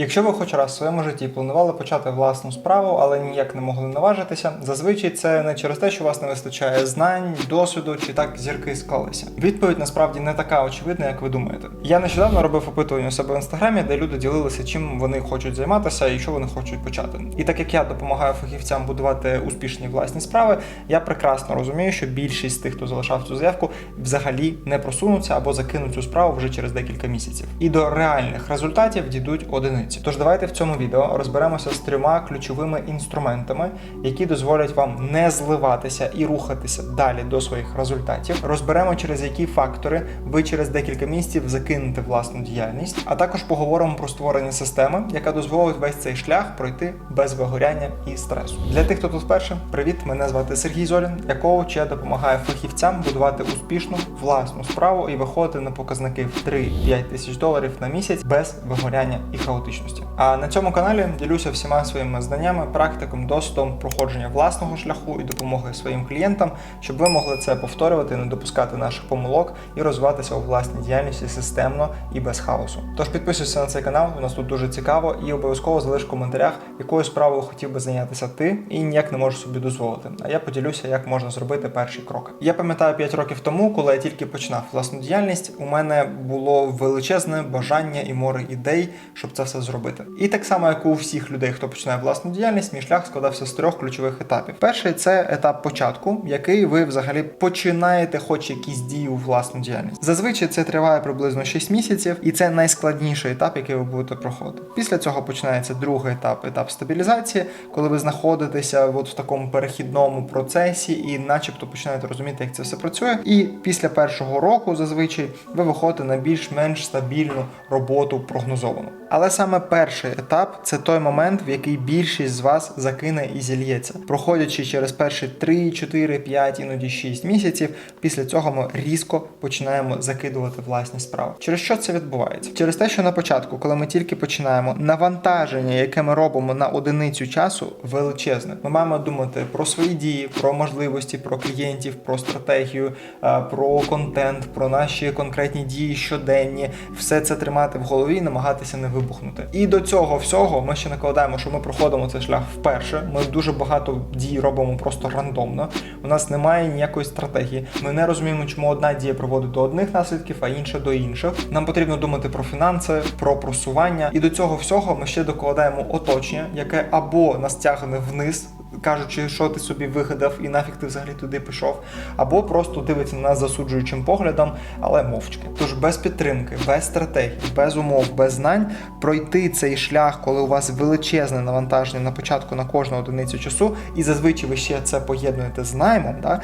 Якщо ви хоч раз в своєму житті планували почати власну справу, але ніяк не могли наважитися, зазвичай це не через те, що у вас не вистачає знань, досвіду чи так зірки склалися. Відповідь насправді не така очевидна, як ви думаєте. Я нещодавно робив опитування у себе в інстаграмі, де люди ділилися, чим вони хочуть займатися і що вони хочуть почати. І так як я допомагаю фахівцям будувати успішні власні справи, я прекрасно розумію, що більшість з тих, хто залишав цю заявку, взагалі не просунуться або закинуть цю справу вже через декілька місяців. І до реальних результатів дійдуть одиниці. Тож давайте в цьому відео розберемося з трьома ключовими інструментами, які дозволять вам не зливатися і рухатися далі до своїх результатів. Розберемо через які фактори ви через декілька місяців закинете власну діяльність, а також поговоримо про створення системи, яка дозволить весь цей шлях пройти без вигоряння і стресу. Для тих, хто тут вперше, привіт! Мене звати Сергій Зорін, я коуч, я допомагаю фахівцям будувати успішну власну справу і виходити на показники в 3-5 тисяч доларів на місяць без вигоряння і хаотичності. А на цьому каналі ділюся всіма своїми знаннями, практиком, досвідом проходження власного шляху і допомоги своїм клієнтам, щоб ви могли це повторювати, не допускати наших помилок і розвиватися у власній діяльності системно і без хаосу. Тож підписуйся на цей канал, у нас тут дуже цікаво, і обов'язково залиш в коментарях, якою справою хотів би зайнятися ти і ніяк не можеш собі дозволити. А я поділюся, як можна зробити перший крок. Я пам'ятаю 5 років тому, коли я тільки починав власну діяльність, у мене було величезне бажання і море ідей, щоб це все зробити. І так само, як у всіх людей, хто починає власну діяльність, мій шлях складався з трьох ключових етапів. Перший це етап початку, який ви взагалі починаєте, хоч якісь дії у власну діяльність. Зазвичай це триває приблизно 6 місяців, і це найскладніший етап, який ви будете проходити. Після цього починається другий етап, етап стабілізації, коли ви знаходитеся от в такому перехідному процесі і, начебто, починаєте розуміти, як це все працює. І після першого року зазвичай ви виходите на більш-менш стабільну роботу прогнозовану. Але саме перший етап це той момент, в який більшість з вас закине і зільється, проходячи через перші 3, 4, 5, іноді 6 місяців. Після цього ми різко починаємо закидувати власні справи. Через що це відбувається? Через те, що на початку, коли ми тільки починаємо, навантаження, яке ми робимо на одиницю часу, величезне. Ми маємо думати про свої дії, про можливості, про клієнтів, про стратегію, е, про контент, про наші конкретні дії щоденні. Все це тримати в голові і намагатися не вибухнути. І до цього всього ми ще накладаємо, що ми проходимо цей шлях вперше. Ми дуже багато дій робимо просто рандомно. У нас немає ніякої стратегії. Ми не розуміємо, чому одна дія приводить до одних наслідків, а інша до інших. Нам потрібно думати про фінанси, про просування. І до цього всього ми ще докладаємо оточення, яке або нас тягне вниз. Кажучи, що ти собі вигадав і нафіг ти взагалі туди пішов, або просто дивиться на нас засуджуючим поглядом, але мовчки. Тож без підтримки, без стратегії, без умов, без знань пройти цей шлях, коли у вас величезне навантаження на початку на кожну одиницю часу, і зазвичай ви ще це поєднуєте з наймом. Да?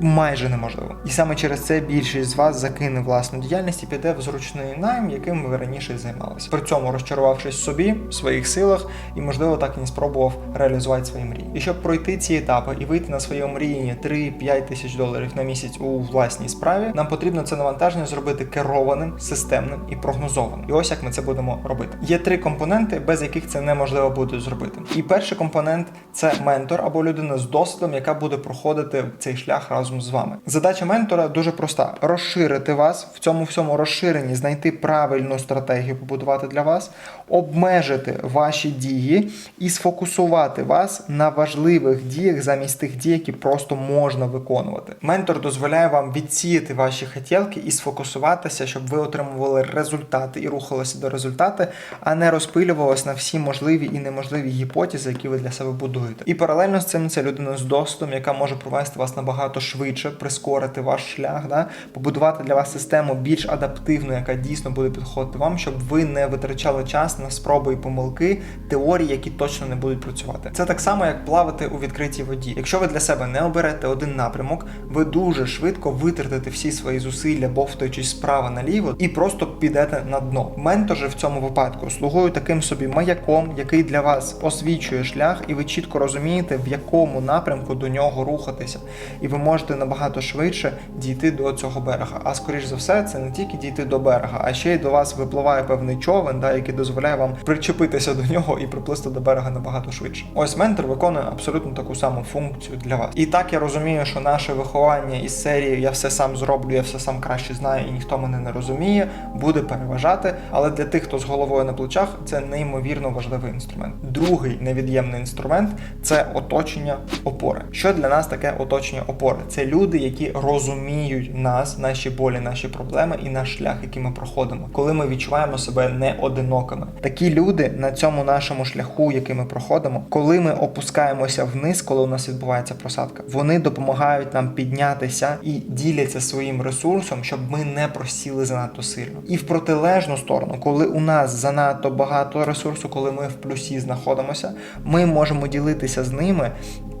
Майже неможливо. І саме через це більшість з вас закине власну діяльність і піде в зручний найм, яким ви раніше займалися. При цьому розчарувавшись собі, в своїх силах і, можливо, так і не спробував реалізувати свої мрії. І щоб пройти ці етапи і вийти на своє мріяння 3-5 тисяч доларів на місяць у власній справі, нам потрібно це навантаження зробити керованим, системним і прогнозованим. І ось як ми це будемо робити. Є три компоненти, без яких це неможливо буде зробити. І перший компонент це ментор або людина з досвідом, яка буде проходити цей шлях разом з вами. Задача ментора дуже проста: розширити вас в цьому всьому розширенні, знайти правильну стратегію, побудувати для вас, обмежити ваші дії і сфокусувати вас на важливих діях замість тих дій, які просто можна виконувати. Ментор дозволяє вам відсіяти ваші хотілки і сфокусуватися, щоб ви отримували результати і рухалися до результату, а не розпилювалися на всі можливі і неможливі гіпотези, які ви для себе будуєте. І паралельно з цим це людина з досвідом, яка може провести вас набагато швидше, прискорити ваш шлях, да? побудувати для вас систему більш адаптивну, яка дійсно буде підходити вам, щоб ви не витрачали час на спроби і помилки, теорії, які точно не будуть працювати. Це так само, як плавати у відкритій воді. Якщо ви для себе не оберете один напрямок, ви дуже швидко витратите всі свої зусилля, бовтаючись справа наліво, і просто підете на дно. Ментор же в цьому випадку слугує таким собі маяком, який для вас освічує шлях, і ви чітко розумієте, в якому напрямку до нього рухатися. І ви можете можете набагато швидше дійти до цього берега. А скоріш за все, це не тільки дійти до берега, а ще й до вас випливає певний човен, да, який дозволяє вам причепитися до нього і приплисти до берега набагато швидше. Ось ментор виконує абсолютно таку саму функцію для вас. І так я розумію, що наше виховання із серії Я все сам зроблю, я все сам краще знаю, і ніхто мене не розуміє, буде переважати. Але для тих, хто з головою на плечах, це неймовірно важливий інструмент. Другий невід'ємний інструмент це оточення опори. Що для нас таке оточення опори? Це люди, які розуміють нас, наші болі, наші проблеми і наш шлях, який ми проходимо, коли ми відчуваємо себе не одинокими. Такі люди на цьому нашому шляху, який ми проходимо, коли ми опускаємося вниз, коли у нас відбувається просадка, вони допомагають нам піднятися і діляться своїм ресурсом, щоб ми не просіли занадто сильно. І в протилежну сторону, коли у нас занадто багато ресурсу, коли ми в плюсі знаходимося, ми можемо ділитися з ними.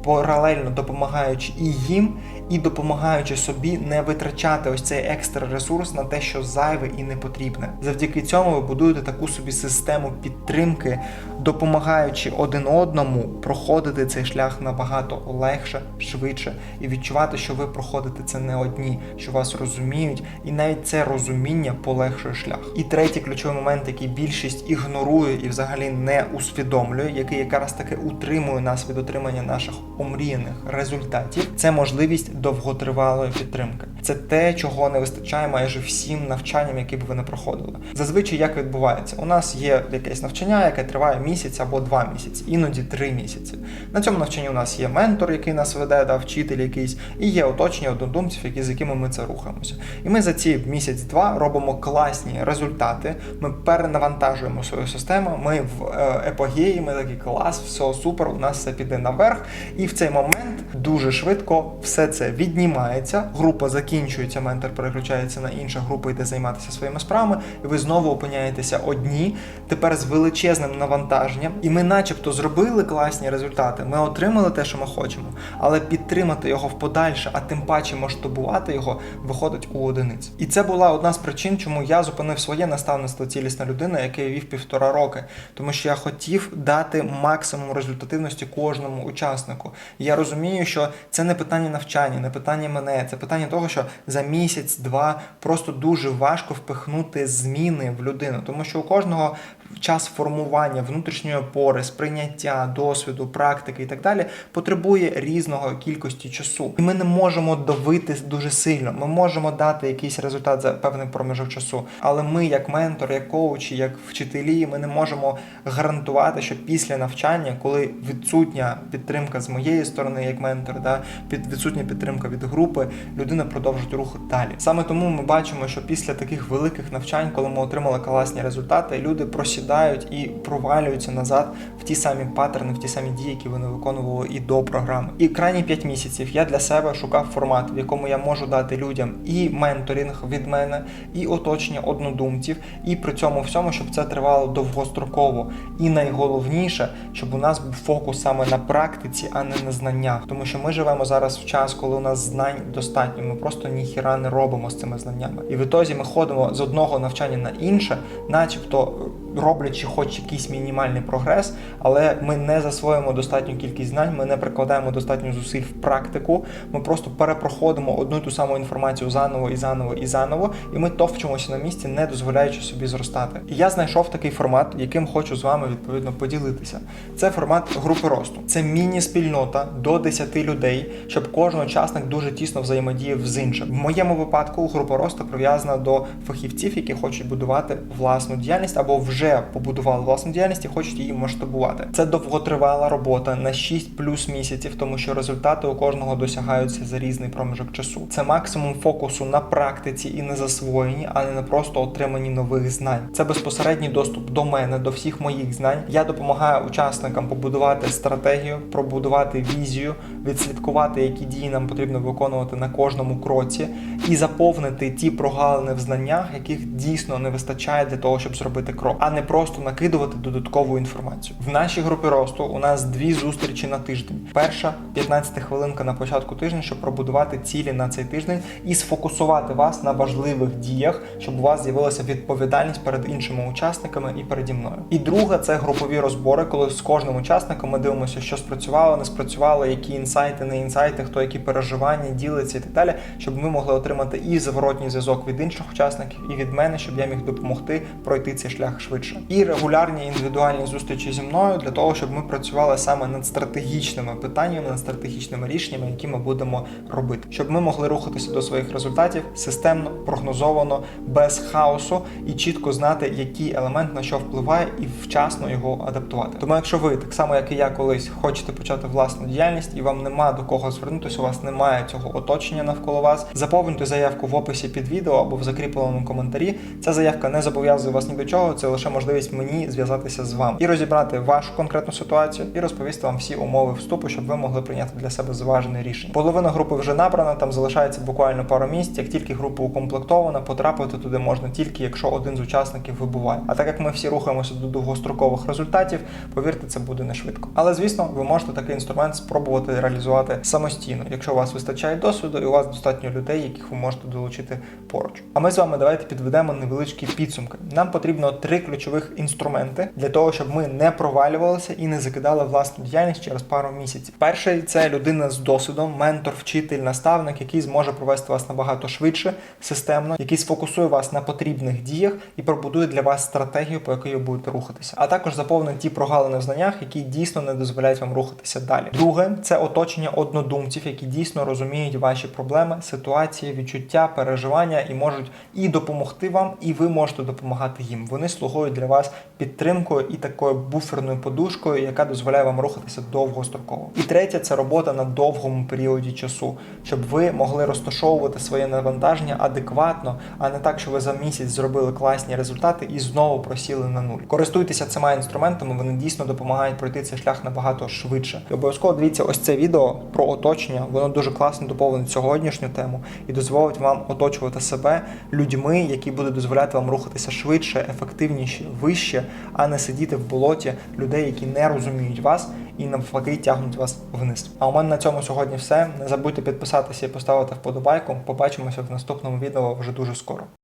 Паралельно допомагаючи і їм, і допомагаючи собі не витрачати ось цей екстра ресурс на те, що зайве і не потрібне. Завдяки цьому ви будуєте таку собі систему підтримки, допомагаючи один одному проходити цей шлях набагато легше, швидше, і відчувати, що ви проходите це не одні, що вас розуміють, і навіть це розуміння полегшує шлях. І третій ключовий момент, який більшість ігнорує і взагалі не усвідомлює, який якраз таки утримує нас від отримання наших омріяних результатів, це можливість довготривалої підтримки. Це те, чого не вистачає майже всім навчанням, які б ви не проходили. Зазвичай як відбувається? У нас є якесь навчання, яке триває місяць або два місяці, іноді три місяці. На цьому навчанні у нас є ментор, який нас веде, да, вчитель якийсь, і є оточення однодумців, які з якими ми це рухаємося. І ми за ці місяць-два робимо класні результати. Ми перенавантажуємо свою систему. Ми в е, епогеї, ми такий клас, все супер, у нас все піде наверх. І в цей момент дуже швидко все це віднімається. Група закінчується, ментор переключається на іншу групу, йде займатися своїми справами, і ви знову опиняєтеся одні, тепер з величезним навантаженням. І ми, начебто, зробили класні результати. Ми отримали те, що ми хочемо, але підтримати його в подальше, а тим паче масштабувати його, виходить у одиниць. І це була одна з причин, чому я зупинив своє наставництво цілісна людина, яке я вів півтора роки, тому що я хотів дати максимум результативності кожному учаснику. Я розумію, що це не питання навчання, не питання мене, це питання того, що за місяць-два просто дуже важко впихнути зміни в людину, тому що у кожного час формування внутрішньої опори, сприйняття, досвіду, практики і так далі потребує різного кількості часу. І ми не можемо давити дуже сильно. Ми можемо дати якийсь результат за певний проміжок часу. Але ми, як ментор, як коучі, як вчителі, ми не можемо гарантувати, що після навчання, коли відсутня підтримка з моєї сторони, як ментор, да, під відсутня підтримка від групи, людина продовжить рух далі. Саме тому ми бачимо, що після таких великих навчань, коли ми отримали класні результати, люди просідають і провалюються назад в ті самі паттерни, в ті самі дії, які вони виконували і до програми. І крайні 5 місяців я для себе шукав формат, в якому я можу дати людям і менторинг від мене, і оточення однодумців, і при цьому всьому, щоб це тривало довгостроково. І найголовніше, щоб у нас був фокус саме на практиці, а не на знаннях. Тому що ми живемо зараз в час, коли у нас знань достатньо. Ми просто ніхіра не робимо з цими знаннями. І в ітозі ми ходимо з одного навчання на інше, начебто роблячи хоч якийсь мінімальний прогрес, але ми не засвоїмо достатню кількість знань, ми не прикладаємо достатньо зусиль в практику. Ми просто перепроходимо одну ту саму інформацію заново і заново і заново, і ми товчимося на місці, не дозволяючи собі зростати. І я знайшов такий формат, яким хочу з вами відповідно поділитися. Це формат групи росту. Це міні-спільнота до 10 людей, щоб кожен учасник дуже тісно взаємодіяв з іншим. В моєму випадку група росту прив'язана до фахівців, які хочуть будувати власну діяльність або вже побудували власну діяльність і хочуть її масштабувати. Це довготривала робота на 6 плюс місяців, тому що результати у кожного досягаються за різний проміжок часу. Це максимум фокусу на практиці і на засвоєнні, а не на просто отриманні нових знань. Це безпосередній доступ до мене, до всіх моїх знань. Я допомагаю учасникам побудувати стратегію, пробудувати візію, відслідкувати, які дії нам потрібно виконувати на кожному кроці, і заповнити ті прогалини в знаннях, яких дійсно не вистачає для того, щоб зробити крок, а не просто накидувати додаткову інформацію. В нашій групі росту у нас дві зустрічі на тиждень. Перша 15 хвилинка на початку тижня, щоб пробудувати цілі на цей тиждень і сфокусувати вас на важливих діях, щоб у вас з'явилася відповідальність перед іншими учасниками і переді мною. І друга це групові розбори, коли з кожним учасником ми дивимося, що спрацювало, не спрацювало, які інсайти, не інсайти, хто які переживання ділиться і так далі, щоб ми могли отримати і зворотній зв'язок від інших учасників, і від мене, щоб я міг допомогти пройти цей шлях швидше. І регулярні індивідуальні зустрічі зі мною для того, щоб ми працювали саме над стратегічними питаннями, над стратегічними рішеннями, які ми будемо робити, щоб ми могли рухатися до своїх результатів системно, прогнозовано, без хаосу і чітко знати, який елемент на що впливає, і вчасно його адаптувати. Тому, якщо ви так само, як і я колись, хочете почати власну діяльність, і вам нема до кого звернутися, у вас немає цього оточення навколо вас, заповнюйте заявку в описі під відео або в закріпленому коментарі. Ця заявка не зобов'язує вас ні до чого, це лише можливість мені зв'язатися з вами і розібрати вашу конкретну ситуацію і розповісти вам всі умови вступу, щоб ви могли прийняти для себе зважене рішення. Половина групи вже набрана, там залишається буквально пару місць. Як тільки група укомплектована, потрапити туди можна тільки якщо один з учасників вибуває. А так як ми всі рухаємося до довгострокових результатів, повірте, це буде не швидко. Але звісно, ви можете такий інструмент спробувати реалізувати самостійно, якщо у вас вистачає досвіду і у вас достатньо людей, яких ви можете долучити поруч. А ми з вами давайте підведемо невеличкі підсумки. Нам потрібно три ключових інструменти для того, щоб ми не провалювалися і не закидали власну діяльність через пару місяців. Перший це людина з досвідом, ментор, вчитель, наставник, який зможе провести вас набагато швидше, системно, який сфокусує вас на потрібних діях і пробудує для вас стратегію, по якій ви будете рухатися. А також заповнить ті прогалини в знаннях, які дійсно не дозволяють вам рухатися далі. Друге це оточення однодумців, які дійсно розуміють ваші проблеми, ситуації, відчуття, переживання і можуть і допомогти вам, і ви можете допомагати їм. Вони слугують для вас підтримкою і такою буферною подушкою, яка дозволяє вам рухатися довгостроково. І третє це робота на довгому періоді часу, щоб ви могли розташовувати своє навантаження адекватно, а не так, що ви за місяць зробили класні результати і знову просіли на нуль. Користуйтеся цими інструментами, вони дійсно допомагають пройти цей шлях набагато швидше. І обов'язково дивіться ось це відео про оточення. Воно дуже класно доповнить сьогоднішню тему і дозволить вам оточувати себе людьми, які будуть дозволяти вам рухатися швидше, ефективніше, вище, а не сидіти в болоті людей, які не розуміють вас і навпаки тягнуть вас вниз. А у мене на цьому сьогодні все. Не забудьте підписатися і поставити вподобайку. Побачимося в наступному відео вже дуже скоро.